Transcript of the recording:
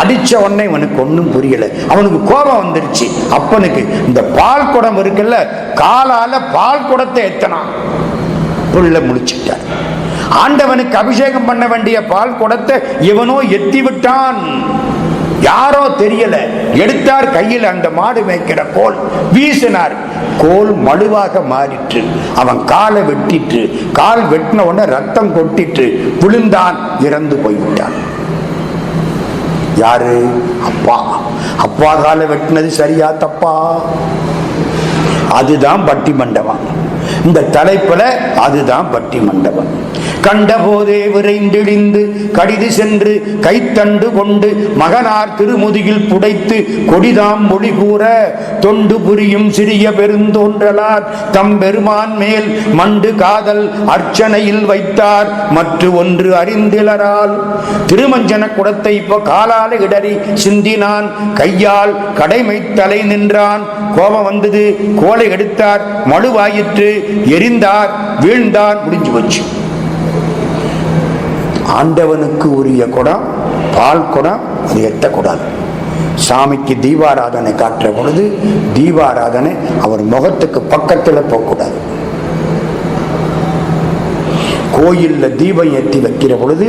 அடிச்ச உடனே இவனுக்கு ஒன்றும் புரியல. அவனுக்கு கோபம் வந்துருச்சு. அப்பனுக்கு இந்த பால் குடம் இருக்குல்ல காலால பால் குடத்தை எத்தனான் புள்ள முடிச்சிட்டார் ஆண்டவனுக்கு அபிஷேகம் பண்ண வேண்டிய பால் குடத்தை இவனோ எத்தி விட்டான். யாரோ தெரியல. எடுத்தார் கையில் அந்த மாடு மேய்க்கிற கோல். வீசினார். கோல் மழுவாக மாறிற்று. அவன் காலை வெட்டிற்று. கால் வெட்டின உடனே ரத்தம் கொட்டிற்று. விழுந்தான். இறந்து போய்விட்டான். யாரு? அப்பா. அப்பா காலை வெட்டினது சரியா? தப்பா? அதுதான் பட்டி மண்டபம் இந்த தலைப்புல அதுதான் பட்டி மண்டபம் கண்டபோதே விரைந்திழிந்து கடிது சென்று கைத்தண்டு கொண்டு மகனார் திருமுதுகில் புடைத்து கொடிதாம் மொழி கூற தொண்டு புரியும் சிறிய பெருந்தோன்றலார் தம் பெருமான் மேல் மண்டு காதல் அர்ச்சனையில் வைத்தார். மற்ற ஒன்று அறிந்திலரால் திருமஞ்சன குடத்தை இப்போ காலால இடறி சிந்தினான். கையால் கடைமை தலை நின்றான். கோபம் வந்தது. கோலை எடுத்தார். மழுவாயிற்று. எரிந்தார் வீழ்ந்தார் முடிஞ்சு போச்சு. ஆண்டவனுக்கு உரிய குடம் பால் குடம் அது எட்டக்கூடாது சாமிக்கு தீபாராதனை காட்டுற பொழுது தீபாராதனை அவர் முகத்துக்கு பக்கத்தில் போகக்கூடாது. கோயில்ல தீபம் ஏற்றி வைக்கிற பொழுது